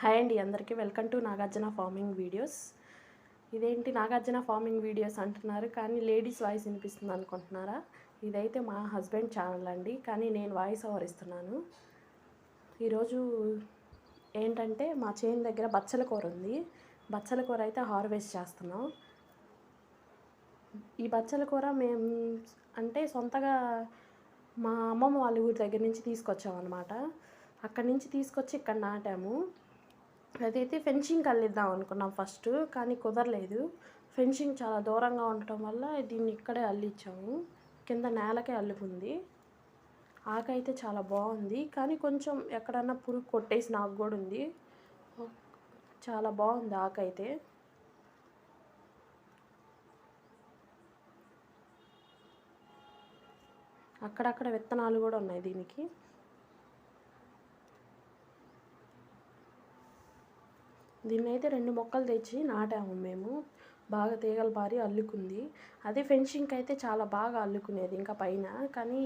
Hi అండి అందరికీ welcome to Nagarjuna farming videos. ఇదేంటి నాగార్జున ఫార్మింగ్ వీడియోస్ అంటున్నారు కానీ లేడీస్ వాయిస్ వినిపిస్తుంది అనుకుంటున్నారా? ఇదైతే మా హస్బెండ్ ఛానల్ అండి కానీ నేను వాయిస్ ఓవర్ ఇస్తున్నాను. ఈరోజు ఏంటంటే మా చేను దగ్గర బచ్చల కూర ఉంది. బచ్చల కూర అయితే హార్వెస్ట్ చేస్తున్నాం. ఈ బచ్చల కూర మేము అంటే సొంతగా మా అమ్మమ్మ వాళ్ళ ఊరి దగ్గర నుంచి తీసుకొచ్చామన్నమాట. అక్కడి నుంచి తీసుకొచ్చి ఇక్కడ నాటాము. అదైతే ఫెన్సింగ్ అల్లిద్దాం అనుకున్నాం ఫస్ట్ కానీ కుదరలేదు. ఫెన్సింగ్ చాలా దూరంగా ఉండటం వల్ల దీన్ని ఇక్కడే అల్లిచ్చాము. కింద నేలకే అల్లుకుంది. ఆకు అయితే చాలా బాగుంది. కానీ కొంచెం ఎక్కడన్నా పురుగు కొట్టేసి నాకు కూడా ఉంది. చాలా బాగుంది ఆకైతే. అయితే అక్కడక్కడ విత్తనాలు కూడా ఉన్నాయి దీనికి. దీన్ని అయితే రెండు మొక్కలు తెచ్చి నాటాము మేము. బాగా తీగలు పారి అల్లుకుంది. అదే ఫెన్షింగ్కి అయితే చాలా బాగా అల్లుకునేది ఇంకా పైన కానీ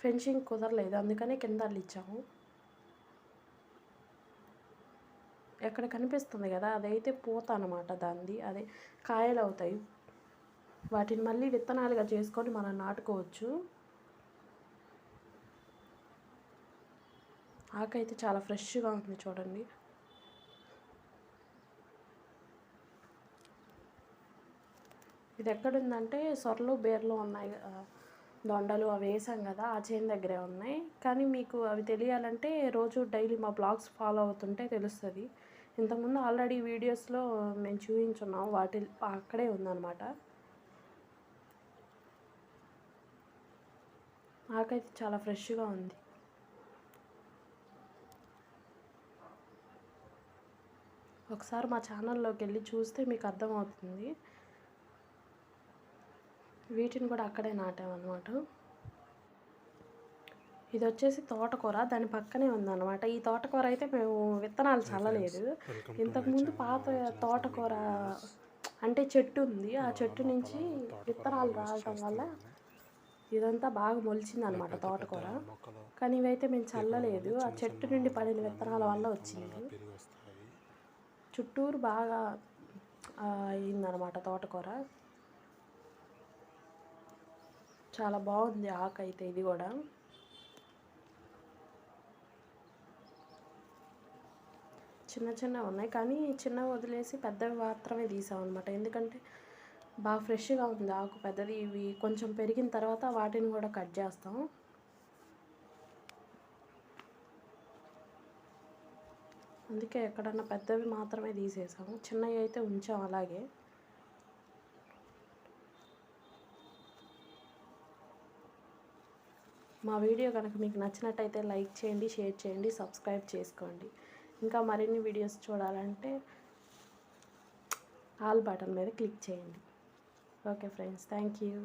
ఫెన్షింగ్ కుదరలేదు. అందుకనే కింద అల్లిచ్చాము. ఎక్కడ కనిపిస్తుంది కదా అదైతే పూత అనమాట దాన్ని అదే కాయలు అవుతాయి. వాటిని మళ్ళీ విత్తనాలుగా చేసుకొని మనం నాటుకోవచ్చు. ఆకైతే చాలా ఫ్రెష్గా ఉంది చూడండి. ఇది ఎక్కడుందంటే సొరలు బేర్లు ఉన్నాయి దొండలు అవి వేసాం కదా ఆ చేను దగ్గరే ఉన్నాయి. కానీ మీకు అవి తెలియాలంటే రోజు డైలీ మా బ్లాగ్స్ ఫాలో అవుతుంటే తెలుస్తుంది. ఇంతకుముందు ఆల్రెడీ వీడియోస్లో మేము చూపించున్నాం వాటి అక్కడే ఉందన్నమాట. ఆకైతే చాలా ఫ్రెష్గా ఉంది. ఒకసారి మా ఛానల్లోకి వెళ్ళి చూస్తే మీకు అర్థమవుతుంది. వీటిని కూడా అక్కడే నాటామన్నమాట. ఇది వచ్చేసి తోటకూర దాని పక్కనే ఉందన్నమాట. ఈ తోటకూర అయితే మేము విత్తనాలు చల్లలేదు. ఇంతకుముందు పాత తోటకూర అంటే చెట్టు ఉంది. ఆ చెట్టు నుంచి విత్తనాలు రావటం వల్ల ఇదంతా బాగా మొలిచింది అనమాట తోటకూర. కానీ ఇవైతే మేము చల్లలేదు. ఆ చెట్టు నుండి పడిన విత్తనాల వల్ల వచ్చింది. చుట్టూరు బాగా అయిందనమాట తోటకూర. చాలా బాగుంది ఆకు అయితే ఇది కూడా. చిన్న చిన్న ఉన్నాయి కానీ చిన్నవి వదిలేసి పెద్దవి మాత్రమే తీసాం అనమాట ఎందుకంటే బాగా ఫ్రెష్గా ఉంది ఆకు పెద్దది. ఇవి కొంచెం పెరిగిన తర్వాత వాటిని కూడా కట్ చేస్తాం. అందుకే ఎక్కడన్నా పెద్దవి మాత్రమే తీసేసాము. చిన్నవి అయితే ఉంచాం అలాగే. మా వీడియో కనుక మీకు నచ్చినట్టయితే లైక్ చేయండి షేర్ చేయండి సబ్స్క్రైబ్ చేసుకోండి. ఇంకా మరిన్ని వీడియోస్ చూడాలంటే ఆల్ బటన్ మీద క్లిక్ చేయండి. Okay friends thank you.